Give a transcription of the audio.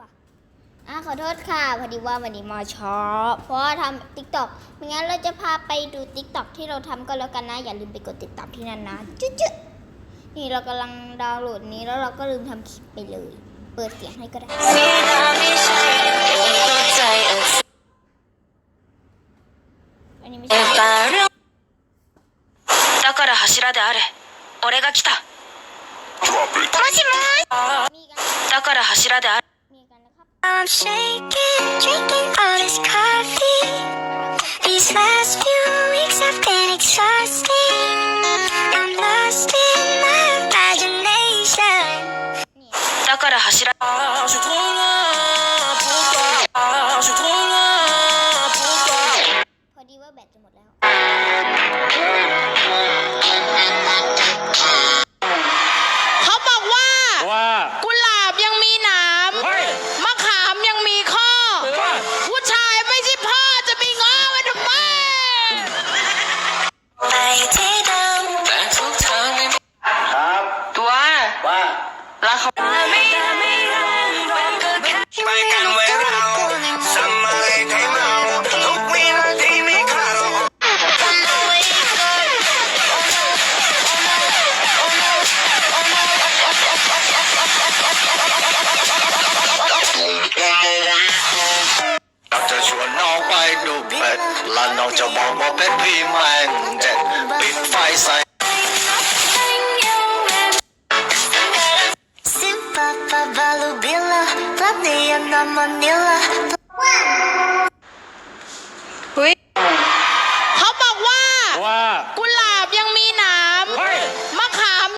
ว่ะอ่ะขอโทษค่ะพอดีว่าวันนี้มาช้าเพราะว่าทำติ๊กต็อกไม่งั้นเราจะพาไปดูติ๊กต็อกที่เราทำก็แล้วกันนะ อย่าลืมไปกดติดตามที่นั่นนะจุ๊จ๊ะนี่เรากำลังดาวน์โหลดนี้แล้วเราก็ลืมทำคลิปไปเลย เปิดเสียงให้ก็ได้ อันนี้ไม่ใช่ だから柱であれ俺が来た Drop it. มีกัน I'm shaking, drinking all this coffee. These last few weeks have been exhausting. I'm lost in my imagination. だから柱。 รักเขาไปกันไว้เราสมัยให้เมาทุกวินาทีมีค่าเราเราจะชวนน้องไปดูเป็ด และน้องจะบอกว่าเป็ดพี่แมงเจ็ดปิดไฟใส่ Manila